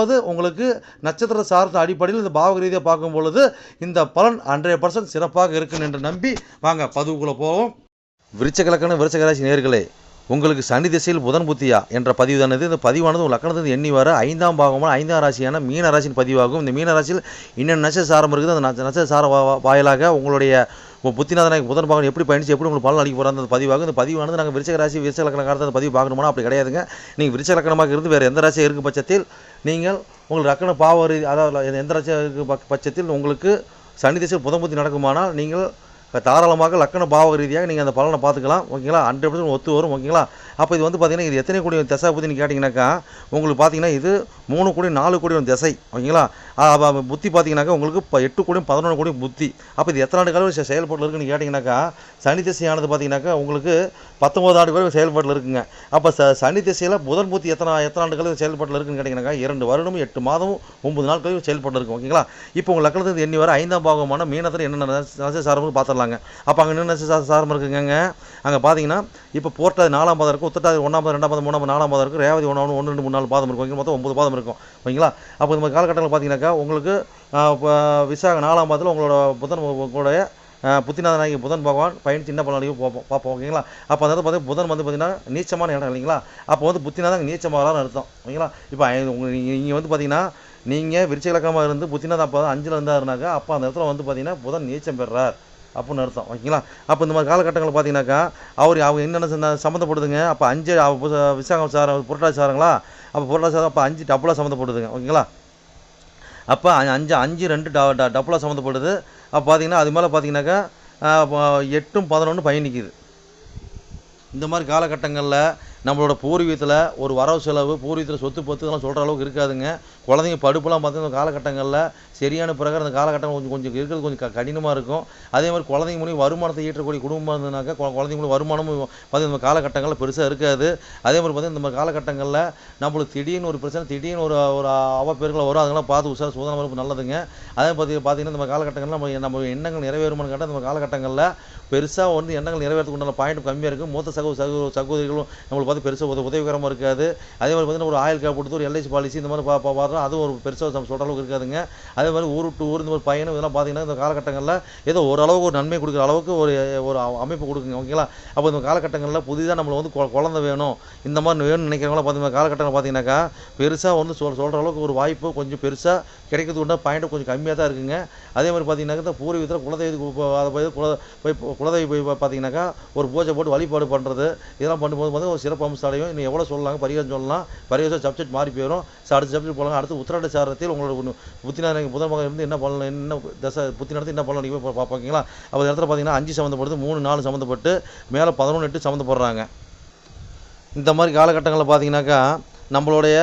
அதாவது உங்களுக்கு நட்சத்திர சார்ந்த அடிப்படையில் இந்த பாவக ரீதியாக பார்க்கும் பொழுது இந்த பலன் ஹண்ட்ரட் பர்சன்ட் சிறப்பாக இருக்கும் என்று நம்பி வாங்க பதிவுக்குள்ளே போவோம். விருச்சகலக்கண விருச்சகராசி நேர்களே உங்களுக்கு சனி திசையில் புதன் புத்தியா என்ற பதிவுதானது. இந்த பதிவானது உங்கள் லக்கணத்திலிருந்து எண்ணி வர ஐந்தாம் பாகமான ஐந்தாம் ராசியான மீன ராசியின் பதிவாகும். இந்த மீன ராசியில் இன்னும் நட்சத்திர சாரம் இருக்குது. அந்த நட்ச- நட்சத்திர சார வாயிலாக உங்களுடைய உங்கள் புத்திநாதனாக புதன் பாகம் எப்படி பயணிச்சு எப்படி உங்களுக்கு பலன் அளிக்க போகிறாங்க அந்த பதிவாகும் இந்த பதிவானது நாங்கள் விருச்சக ராசி விருச்சக லக்கண அந்த பதிவு பார்க்கணுமா? அப்படி கிடையாதுங்க. நீங்கள் விருச்சக லக்கணமாக இருந்து வேறு எந்த ராசியாக இருக்கும் பட்சத்தில் நீங்கள் உங்களுக்கு ரக்கண பாவ அதாவது எந்த ராசியாக இருக்கும் பட்சத்தில் உங்களுக்கு சனி திசை புதன் புத்தி நடக்குமானால் நீங்கள் தாராளமாக லக்கண பாவக ரீதியாக நீங்கள் அந்த பலனை பார்த்துக்கலாம். ஓகேங்களா? ஹண்ட்ரட் பர்சன்ட் ஒத்து வரும். ஓகேங்களா? அப்போ இது வந்து பார்த்தீங்கன்னா இது எத்தனை கோடி திசை புத்தின்னு கேட்டிங்கனாக்கா உங்களுக்கு பார்த்தீங்கன்னா இது மூணு கோடி நாலு கோடி திசை. ஓகேங்களா? புத்தி பார்த்தீங்கன்னாக்கா உங்களுக்கு இப்போ எட்டு கோடியும் பதினொன்று கோடியும் புத்தி. அப்போ இது எத்தனை ஆண்டு காலம் செயல்பாட்டில் இருக்குன்னு கேட்டிங்கனாக்கா சனி திசையானது பார்த்தீங்கன்னாக்கா உங்களுக்கு பத்தொம்பது ஆண்டு காலம் செயல்பாட்டில் இருக்குங்க. அப்போ ச சனி திசையில் புதன் புத்தி எத்தனை எத்தனை ஆண்டு காலம் செயல்பாட்டில் இருக்குன்னு கேட்டிங்கனாக்கா இரண்டு வருடமும் எட்டு மாதமும் ஒன்பது நாட்களும் செயல்பாட்டில் இருக்கும் ஓகேங்களா? இப்போ உங்கள் லக்கணத்துக்கு எண்ணி வர ஐந்தாம் பாகமான மீனத்தில் என்னென்ன நட்ச பார்த்துடலாம். பார்த்துடலாங்க அப்போ அங்கே நின்று நட்ச சாரம் இருக்குங்க அங்கே பார்த்தீங்கன்னா இப்போ போர்ட்டாது நாலாம் பாதம் இருக்கும் உத்தட்டாது ஒன்றாம் பாதம் ரெண்டாம் பாதம் மூணாம் நாலாம் பாதம் இருக்கும் ரேவதி ஒன்று ஒன்று ரெண்டு மூணு நாலு பாதம் இருக்கும். மொத்தம் ஒம்பது பாதம் இருக்கும். ஓகேங்களா? அப்போ இந்த மாதிரி காலகட்டத்தில் பார்த்தீங்கன்னாக்கா உங்களுக்கு இப்போ விசாக நாலாம் பாதத்தில் உங்களோட புதன் உங்களுடைய புத்திநாதனாகி புதன் பகவான் பையன் சின்ன பலனையும் பார்ப்போம் பார்ப்போம் ஓகேங்களா? அப்போ அந்த இடத்துல பார்த்தீங்கன்னா புதன் வந்து பார்த்தீங்கன்னா நீச்சமான இடம் இல்லைங்களா? அப்போ வந்து புத்திநாதன் நீச்சமாகலான்னு அர்த்தம் ஓகேங்களா? இப்போ உங்கள் நீங்கள் வந்து பார்த்தீங்கன்னா நீங்கள் விருச்சிகலக்கமாக இருந்து புத்திநாதன் அப்போ அஞ்சில் இருந்தாருனாக்கா அப்போ அந்த இடத்துல வந்து பார்த்தீங்கன்னா புதன் நீச்சம் பெறுறார். அப்படின்னு அர்த்தம் ஓகேங்களா? அப்போ இந்த மாதிரி காலகட்டங்களில் பார்த்தீங்கன்னாக்கா அவர் அவங்க என்னென்ன சந்த- சம்மந்தப்படுதுங்க அப்போ அஞ்சு அவ விசாகம் புரட்டாசி சாரங்களா அப்போ புரட்டாசி சாரம் அப்போ அஞ்சு டபுளாக சம்மந்தப்படுதுங்க ஓகேங்களா? அப்போ அஞ்சு அஞ்சு ரெண்டு ட ட- டபுளாக சம்மந்தப்படுது. அப்போ பார்த்தீங்கன்னா அது மேலே பார்த்தீங்கன்னாக்கா எட்டும் பதினொன்று பயணிக்குது. இந்த மாதிரி காலகட்டங்களில் நம்மளோட பூர்வீகத்தில் ஒரு வரவு செலவு பூர்வீகத்தில் சொத்து பத்து இதெல்லாம் சொல்கிற அளவுக்கு இருக்காதுங்க. குழந்தைங்க படுப்புலாம் பார்த்தீங்கன்னா காலகட்டங்களில் சரியான பிரகாரம் அந்த காலகட்டம் கொஞ்சம் கொஞ்சம் இருக்கிறது கொஞ்சம் க- கடினமாக இருக்கும். அதே மாதிரி குழந்தைங்க மூலியம் வருமானத்தை ஈட்டக்கூடிய குடும்பம் இருந்ததுனாக்கா குழந்தைங்களும் குழந்தைங்க மூலியம் வருமானமும் பார்த்தீங்கன்னா இந்த காலகட்டங்களில் பெருசாக இருக்காது. அதே மாதிரி பார்த்தீங்கன்னா இந்த மாதிரி காலகட்டங்களில் நம்மளுக்கு திடீர்னு ஒரு பிரச்சனை திடீர்னு ஒரு ஒரு அவப்பெருக்கள் வரும். அதெல்லாம் பார்த்து உஷார் சுதந்திரம் வரப்பு நல்லதுங்க. அதே பார்த்தி பார்த்தீங்கன்னா இந்த காலகட்டங்களில் நம்ம நம்ம எண்ணங்கள் நிறைவேறுமான்னு கேட்டால் நம்ம காலகட்டங்களில் பெருசாக வந்து எண்ணங்கள் நிறைவேறதுக்கு உண்டான பாயிண்ட் கம்மியாக இருக்கும் மூத்த சகோ சகோ சகோதரிகளும் நம்மளுக்கு பார்த்து பெருசாக உதவி உதவிகரமாக இருக்காது. அதே மாதிரி பார்த்தீங்கன்னா ஒரு ஆயில் கேப் கொடுத்து ஒரு எல்ஐசி பாலிசி இந்த மாதிரி பா பா- இருந்தாலும் அதுவும் ஒரு பெருசாக நம்ம சொல்கிற அளவுக்கு இருக்காதுங்க. அதே மாதிரி ஊர் விட்டு ஊர் இந்த ஒரு பயணம் இதெல்லாம் பார்த்தீங்கன்னா இந்த காலகட்டங்களில் ஏதோ ஓரளவுக்கு ஒரு நன்மை கொடுக்குற அளவுக்கு ஒரு ஒரு அமைப்பு கொடுக்குங்க. ஓகேங்களா? அப்போ இந்த காலகட்டங்களில் புதிதாக நம்மளை வந்து கொ- குழந்தை வேணும். இந்த மாதிரி வேணும்னு நினைக்கிறவங்களாம் பார்த்தீங்கன்னா காலகட்டங்கள் பார்த்தீங்கன்னாக்கா பெருசாக வந்து சொல் சொல்கிற அளவுக்கு ஒரு வாய்ப்பு கொஞ்சம் பெருசாக கிடைக்கிறதுக்கு உண்டா? பாயிண்ட் கொஞ்சம் கம்மியாக தான் இருக்குங்க. அதே மாதிரி பார்த்தீங்கன்னாக்கா இந்த பூர்வீகத்தில் குலதெய்வத்துக்கு அதை போய் குல போய் குலதெய்வ போய் பார்த்தீங்கன்னாக்கா ஒரு பூஜை போட்டு வழிபாடு பண்ணுறது இதெல்லாம் பண்ணும்போது வந்து ஒரு சிறப்பு அம்சம் அடையும் இன்னும் எவ்வளோ சொல்லலாங்க? பரிகாரம் சொல்லலாம். பரிகாரம் சப்ஜெக்ட் மாறி போயிடும் ஸோ அடுத்த சப்ஜெக்ட் போகலாம் அடுத்து உத்திராட சாரத்தில் உங்களோட புத்தினாரங்க புதன் மகன் இருந்து என்ன பண்ணலாம் என்ன தசை புத்தி நடத்தி என்ன பண்ணலாம் நீங்கள் பார்ப்பீங்களா அப்போ இடத்துல பார்த்தீங்கன்னா அஞ்சு சம்மந்தப்படுது மூணு நாலு சம்மந்தப்பட்டு மேலே பதினொன்று எட்டு சம்மந்தப்படுறாங்க இந்த மாதிரி காலகட்டங்களில் பார்த்தீங்கன்னாக்கா நம்மளுடைய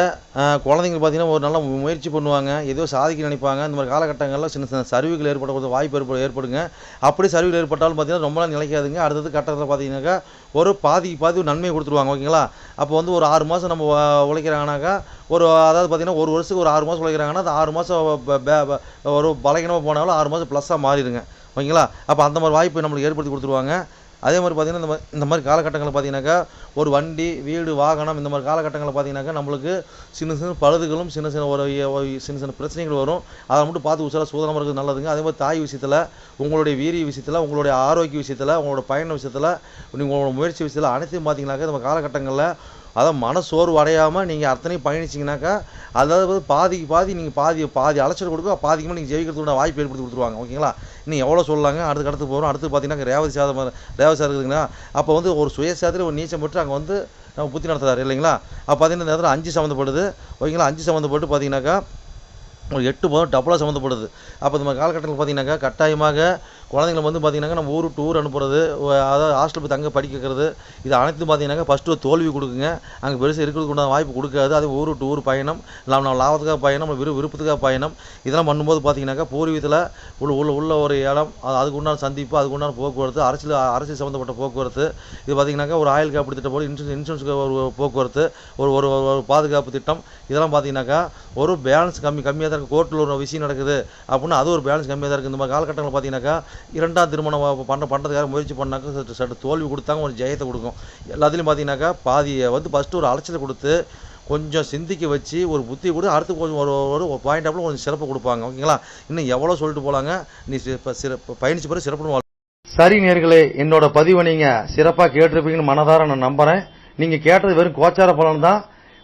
குழந்தைங்க பார்த்தீங்கன்னா ஒரு நல்ல முயற்சி பண்ணுவாங்க. ஏதோ சாதிக்க நினைப்பாங்க. இந்த மாதிரி காலகட்டங்களில் சின்ன சின்ன சரிவுகள் ஏற்படக்கூடிய வாய்ப்பு ஏற்ப ஏற்படுங்க. அப்படி சரிவுகள் ஏற்பட்டாலும் பார்த்தீங்கன்னா ரொம்ப நாள் நிலைக்காதுங்க. அடுத்தது கட்டத்தில் பார்த்தீங்கன்னாக்கா ஒரு பாதிக்கு பாதி ஒரு நன்மை கொடுத்துருவாங்க. ஓகேங்களா? அப்போ வந்து ஒரு ஆறு மாதம் நம்ம உழைக்கிறாங்கனாக்கா ஒரு அதாவது பார்த்தீங்கன்னா ஒரு வருஷத்துக்கு ஒரு ஆறு மாதம் உழைக்கிறாங்கன்னா அது ஆறு மாதம் ஒரு பலகீனமாக போனாலும் ஆறு மாதம் ப்ளஸ்ஸாக மாறிடுங்க. ஓகேங்களா? அப்போ அந்த மாதிரி வாய்ப்பு நம்மளுக்கு ஏற்படுத்தி கொடுத்துருவாங்க. அதே மாதிரி பார்த்திங்கன்னா இந்த மாதிரி இந்த மாதிரி காலகட்டங்களில் பார்த்தீங்கன்னாக்கா ஒரு வண்டி வீடு வாகனம் இந்த மாதிரி காலகட்டங்களில் பார்த்தீங்கன்னாக்கா நம்மளுக்கு சின்ன சின்ன பழுதுகளும் சின்ன சின்ன ஒரு சின்ன சின்ன பிரச்சனைகள் வரும். அதை மட்டும் பார்த்து உசாராக சூதனமாக இருக்கிறது நல்லதுங்க. அதே மாதிரி தாய் விஷயத்தில் உங்களுடைய வீரிய விஷயத்தில் உங்களுடைய ஆரோக்கிய விஷயத்தில் உங்களோட பயண விஷயத்தில் நீங்கள் உங்களோட முயற்சி விஷயத்தில் அனைத்தையும் பார்த்தீங்கன்னாக்கா நம்ம காலகட்டங்களில் அதான் மனசோர்வு அடையாமல் நீங்கள் அத்தனையும் பயணிச்சிங்கனாக்கா அதாவது பாதிக்கு பாதி நீங்கள் பாதி பாதி அலைச்சல் கொடுக்க பாதிக்கு மேலே நீங்கள் ஜெயிக்கிறதுக்கு வாய்ப்பு ஏற்படுத்தி கொடுத்துருவாங்க. ஓகேங்களா? நீ எவ்வளோ சொல்லாங்க அடுத்து அடுத்து போகிறோம் அடுத்து பார்த்தீங்கன்னா ரேவதி சாதம் ரேவதி சாதம் இருக்குதுங்களா? அப்போ வந்து ஒரு சுயசாதத்தில் ஒரு நீச்சம் போட்டு அங்கே வந்து நம்ம புத்தி நடத்துறாரு இல்லைங்களா? அப்போ பார்த்தீங்கன்னா இந்த அஞ்சு சம்மந்தப்படுது ஓகேங்களா? அஞ்சு சம்மந்தப்பட்டு பார்த்தீங்கன்னாக்கா ஒரு எட்டு போதும் டபுளாக சம்மந்தப்படுது. அப்போ நம்ம காலகட்டத்தில் பார்த்தீங்கன்னாக்கா கட்டாயமாக குழந்தைங்களை வந்து பார்த்தீங்கன்னாக்கா நம்ம ஊர் டூர் அனுப்புறது அதாவது ஹாஸ்டல் போய் தங்க படிக்க வைக்கிறது இது அனைத்தும் பார்த்தீங்கன்னாக்கா ஃபஸ்ட்டு ஒரு தோல்வி கொடுக்குங்க. அங்கே பெருசாக இருக்கிறதுக்கு உண்டான வாய்ப்பு கொடுக்காது. அது ஊர் டூர் பயணம். இல்லை நம்ம லாபத்துக்காக பயணம் நம்ம விரு விருப்பத்துக்காக பயணம். இதெல்லாம் பண்ணும்போது பார்த்தீங்கன்னாக்கா பூர்வீகத்தில் உள்ள உள்ள உள்ள ஒரு இடம் அது அதுக்கு உண்டான சந்திப்பு அதுக்கு உண்டான போக்குவரத்து அரசியல் அரசியல் சம்மந்தப்பட்ட போக்குவரத்து. இது பார்த்தீங்கன்னாக்கா ஒரு ஆயுள் காப்பீடு திட்டம் போல இன்சூரன்ஸ் இன்சூரன்ஸுக்கு ஒரு போக்குவரத்து ஒரு ஒரு ஒரு- ஒரு பாதுகாப்பு திட்டம். இதெல்லாம் பார்த்தீங்கன்னாக்கா ஒரு பேலன்ஸ் கம்மி கம்மியாக தான் இருக்குது கோர்ட்டில் ஒரு விஷயம் நடக்குது. அப்படின்னா அது ஒரு பேலன்ஸ் கம்மியாக தான் இருக்குது இந்த மாதிரி காலகட்டங்களில் பார்த்தீங்கன்னாக்கா இரண்டாம் திருமணம் பண்ண பண்ணுறதுக்காக முயற்சி பண்ணாக்க சற்று சற்று தோல்வி கொடுத்தாங்க ஒரு ஜெயத்தை கொடுக்கும். எல்லாத்துலேயும் பார்த்தீங்கன்னாக்கா பாதியை வந்து ஃபஸ்ட்டு ஒரு அலைச்சலை கொடுத்து கொஞ்சம் சிந்திக்க வச்சு ஒரு புத்தி கூட அடுத்து கொஞ்சம் ஒரு ஒரு பாயிண்ட் ஆஃப்ல கொஞ்சம் சிறப்பு கொடுப்பாங்க. ஓகேங்களா? இன்னும் எவ்வளோ சொல்லிட்டு போகலாங்க நீ சிறப்பு சிறப்பு பயணிச்சு பிறகு சிறப்பு சரி நேர்களே என்னோட பதிவை நீங்கள் சிறப்பாக கேட்டிருப்பீங்கன்னு மனதார நான் நம்புகிறேன் நீங்கள் கேட்டது வெறும் கோச்சார பலன் தான்.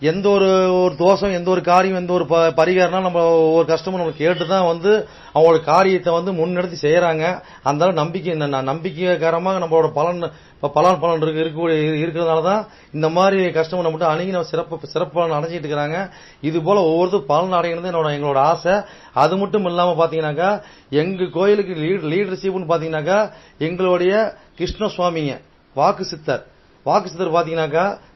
எந்த ஒரு ஒரு தோஷம் எந்த ஒரு காரியம் எந்த ஒரு ப- பரிகாரம்னா நம்ம ஒரு கஷ்டமும் நம்ம கேட்டு தான் வந்து அவங்களோட காரியத்தை வந்து முன்னெடுத்து செய்யறாங்க. அந்த நம்பிக்கை ந- நம்பிக்கைகரமாக நம்மளோட பலன் பலன் பலன் இருக்கு இருக்கக்கூடிய இருக்கிறதுனால தான் இந்த மாதிரி கஷ்டம் நம்மகிட்ட அணுகி நம்ம சிறப்பு சிறப்பு பலன் அடைஞ்சிட்டு இருக்கிறாங்க. இது போல ஒவ்வொருத்தரும் பலன் அடைகிறது என்னோட எங்களோட ஆசை. அது மட்டும் இல்லாம பாத்தீங்கன்னாக்கா எங்க கோயிலுக்கு லீடர்ஷிப்னு பாத்தீங்கன்னாக்கா எங்களுடைய கிருஷ்ண சுவாமிங்க வாக்கு சித்தர். வாக்கு சித்தர் பாத்தீங்கன்னாக்கா